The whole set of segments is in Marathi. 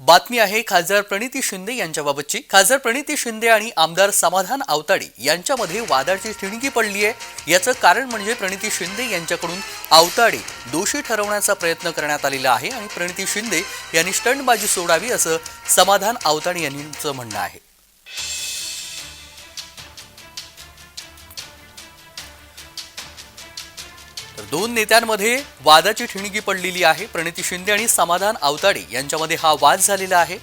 बातमी आहे खासदार प्रणिती शिंदे यांच्याबाबतची. खासदार प्रणिती शिंदे आणि आमदार समाधान आवताडे यांच्यामध्ये वादाची ठिणगी पडली आहे. याचं कारण म्हणजे प्रणिती शिंदे यांच्याकडून आवताडे दोषी ठरवण्याचा प्रयत्न करण्यात आलेला आहे आणि प्रणिती शिंदे यांनी स्टंटबाजी सोडावी असं समाधान आवताडे यांचं म्हणणं आहे. तर दोन नेत्यांमध्ये वादाची ठिणगी पडलेली आहे. प्रणिती शिंदे आणि समाधान आवताडे यांच्यामध्ये हा वाद झालेला आहे.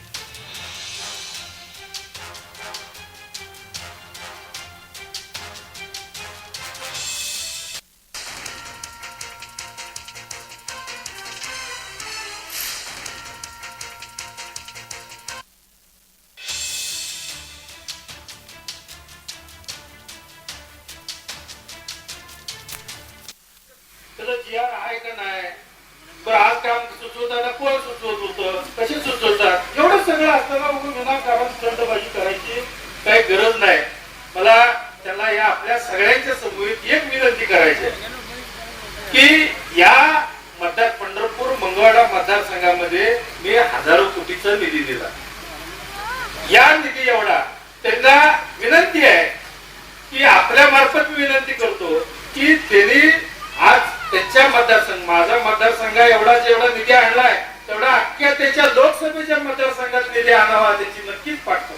तुला जी आर आहे का नाही? बरं आज काम सुचवताना कोण सुचवत होतं? कसे सुचवतात? एवढं सगळं असताना बघून विनाकारण स्टंटबाजी करायची काही गरज नाही. मला त्याला या आपल्या सगळ्यांच्या समोरीत एक विनंती करायची की या मतदार पंढरपूर मंगळवाडा मतदारसंघामध्ये मी हजारो कोटीचा निधी दिला. या निधी एवढा. त्यांना विनंती आहे की आपल्या मार्फत मी विनंती करतो की त्यांनी आज त्यांच्या मतदारसंघ माझा मतदारसंघ एवढा जेवढा निधी आणलाय तेवढा अख्ख्या त्याच्या लोकसभेच्या मतदारसंघात निधी आणावा त्याची नक्कीच पाठवा